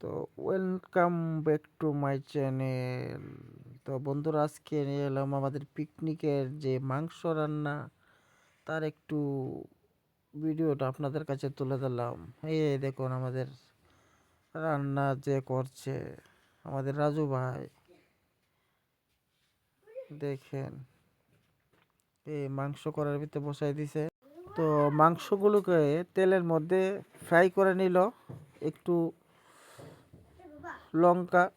তো welcome back to my channel তো বন্ধুরা, আজকে নিয়ে এলাম আমাদের পিকনিকের যে মাংস রান্না, তার একটু ভিডিওটা আপনাদের কাছে তুলে দিলাম এই দেখুন আমাদের রান্না যে করছে আমাদের রাজু ভাই। দেখেন, এই মাংস করার ভিতরে বসাই দিছে। তো মাংসগুলোকে তেলের মধ্যে ফ্রাই করে নিল, একটু লঙ্কা।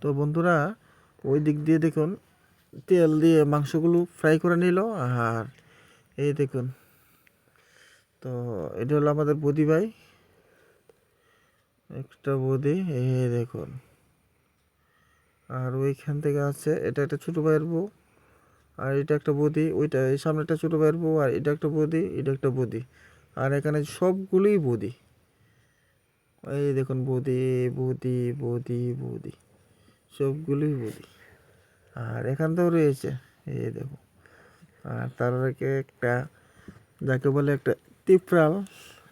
তো বন্ধুরা, ওই দিক দিয়ে দেখুন, তেল দিয়ে মাংসগুলো ফ্রাই করে নিল, আর এই দেখুন। তো এটা হলো আমাদের বদি ভাই। একটা বদি, এই দেখুন। আর ওইখান থেকে আছে, এটা একটা ছোটো ভাইয়ের বউ, আর এটা একটা বদি, ওইটা এই সামনে একটা ছোটো ভাইয়ের বউ, আর এটা একটা বদি, এটা একটা বদি। আর এখানে সবগুলোই বদি। এই দেখুন বদি বদি বদি বদি, সবগুলোই বদি। আর এখানটাও রয়েছে, এই দেখো আর তার আগে একটা, যাকে বলে একটা তিপ্রাল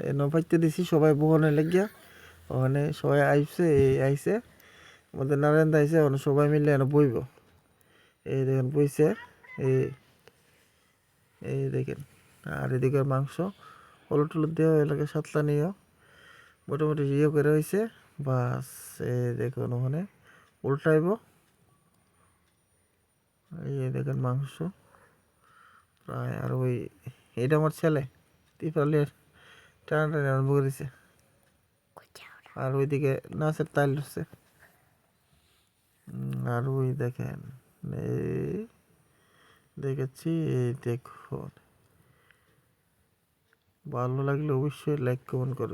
এ নপাইতে দিছি, সবাই বহনে লেগিয়া, ওখানে সবাই আইসে, এই আইসে, আমাদের নারায়ণ আইসে, ওখানে সবাই মিলে এনে বইব। এই দেখেন, বইছে, এই এই দেখেন। আর এদিকে মাংস হলুদ টলুদ দেওয়া এলাকা সাতলা নিয়েও মোটামুটি ইয়ে করে হয়েছে বাস, এই দেখুন ওখানে উল্টাইব। এই দেখেন মাংস। প্রায় আর ওই, এটা আমার ছেলে, তিপালের টানা টানি আরম্ভ করেছে। আর ওইদিকে নাচের তাল উঠছে আর ওই দেখেন, এই দেখেছি এই দেখুন। ভালো লাগলে অবশ্যই লাইক কমেন্ট করুন